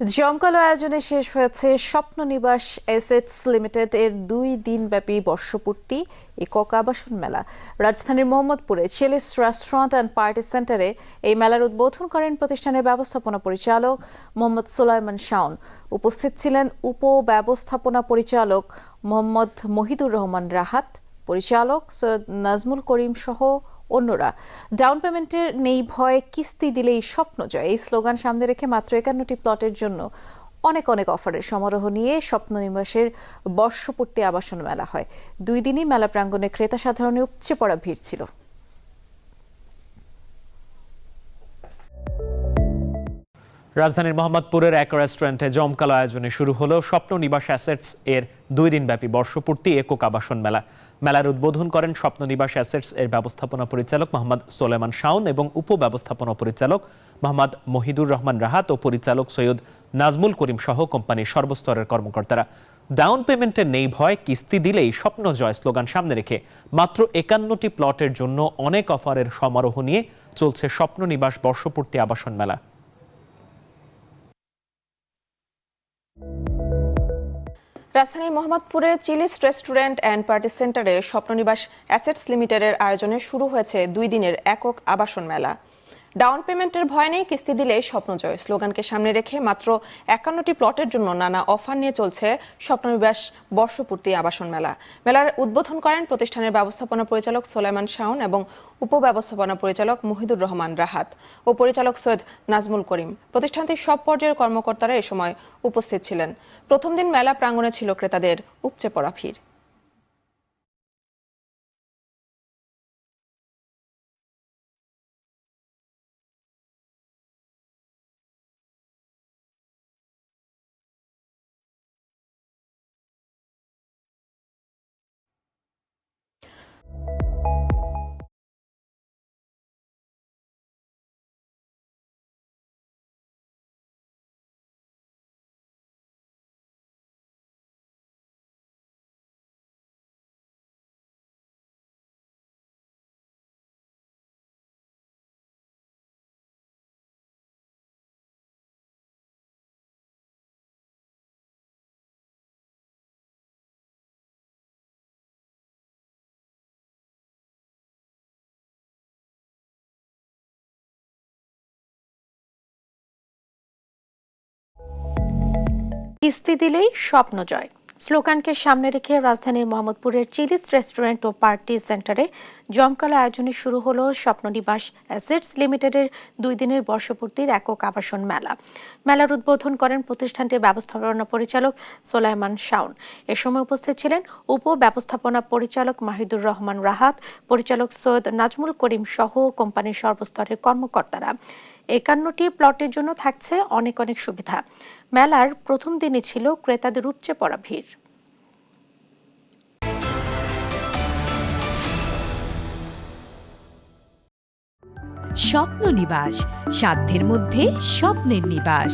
জমকালো আয়োজনে শেষ হয়েছে স্বপ্ন নিবাস এসেটস লিমিটেড এর দুই দিনব্যাপী বর্ষপূর্তি, একক আবাসন মেলা। রাজধানীর মোহাম্মদপুরে চিলিস রেস্টুরেন্ট অ্যান্ড পার্টি সেন্টারে এই মেলার উদ্বোধন করেন প্রতিষ্ঠানের ব্যবস্থাপনা পরিচালক মোহাম্মদ সুলাইমান শাওন। উপস্থিত ছিলেন উপ ব্যবস্থাপনা পরিচালক মোহাম্মদ মহিদুর রহমান রাহাত, পরিচালক সৈয়দ নাজমুল করিম সহ অন্যরা। ডাউন পেমেন্টের নেই ভয় কিস্তি দিলেই স্বপ্ন জয়। এই স্লোগান সামনে রেখে মাত্র একান্নটি প্লটের জন্য অনেক অনেক অফারের সমারোহ নিয়ে স্বপ্ন নিবাসের বর্ষপূর্তি আবাসন মেলা হয়। দুই দিনই মেলা প্রাঙ্গণে ক্রেতা সাধারণে উপচে পড়া ভিড় ছিল। রাজধানীর মোহাম্মদপুরের এক রেস্টুরেন্টে জমকালো আয়োজনে শুরু হলো স্বপ্ন নিবাস অ্যাসেটস এর দুই দিনব্যাপী বর্ষপূর্তি একক আবাসন মেলা। মেলার উদ্বোধন করেন স্বপ্ন নিবাস অ্যাসেটস এর ব্যবস্থাপনা পরিচালক মোহাম্মদ সোলেমান শাওন এবং উপ ব্যবস্থাপনা পরিচালক মোহাম্মদ মহিদুর রহমান রাহাত ও পরিচালক সৈয়দ নাজমুল করিম সহ কোম্পানির সর্বস্তরের কর্মকর্তারা। ডাউন পেমেন্টের নেই ভয়, কিস্তি দিলেই স্বপ্ন জয় স্লোগান সামনে রেখে মাত্র একান্নটি প্লটের জন্য অনেক অফারের সমারোহ নিয়ে চলছে স্বপ্ন নিবাস বর্ষপূর্তি আবাসন মেলা। রাজধানীর মোহাম্মদপুরে চিলিস রেস্টুরেন্ট অ্যান্ড পার্টি সেন্টারে স্বপ্ননিবাস অ্যাসেটস লিমিটেডের আয়োজনে শুরু হয়েছে দুই দিনের একক আবাসন মেলা। ডাউন পেমেন্টের ভয় নেই, কিস্তি দিলে স্বপ্নজয় স্লোগানকে সামনে রেখে মাত্র একান্নটি প্লটের জন্য নানা অফার নিয়ে চলছে স্বপ্ননিবাস বর্ষপূর্তি আবাসন মেলা। মেলার উদ্বোধন করেন প্রতিষ্ঠানের ব্যবস্থাপনা পরিচালক সোলাইমান শাওন এবং উপব্যবস্থাপনা পরিচালক মহিদুর রহমান রাহাত ও পরিচালক সৈয়দ নাজমুল করিম। প্রতিষ্ঠানটির সব পর্যায়ের কর্মকর্তারা এ সময় উপস্থিত ছিলেন। প্রথম দিন মেলা প্রাঙ্গণে ছিল ক্রেতাদের উপচে পড়া ভিড়। কিস্তি দিলেই স্বপ্ন জয়। স্লোগানকে সামনে রেখে রাজধানীর মোহাম্মদপুরের চিলিস রেস্টুরেন্ট ও পার্টি সেন্টারে জমকালো আয়োজনে শুরু হলো স্বপ্ননিবাস অ্যাসেটস লিমিটেডের দুই দিনের বর্ষপূর্তির একক আবাসন মেলা। মেলার উদ্বোধন করেন প্রতিষ্ঠানটির ব্যবস্থাপনা পরিচালক সোলাইমান শাওন। এ সময় উপস্থিত ছিলেন উপ ব্যবস্থাপনা পরিচালক মাহিদুর রহমান রাহাত, পরিচালক সৈয়দ নাজমুল করিম সহ কোম্পানির সর্বস্তরের কর্মকর্তারা। একান্নটি প্লটের জন্য থাকছে অনেক অনেক সুবিধা। মেলার প্রথম দিনে ছিল ক্রেতাদের উপচে পড়া ভিড়। স্বপ্ন নিবাস, সাধ্যের মধ্যে স্বপ্নের নিবাস।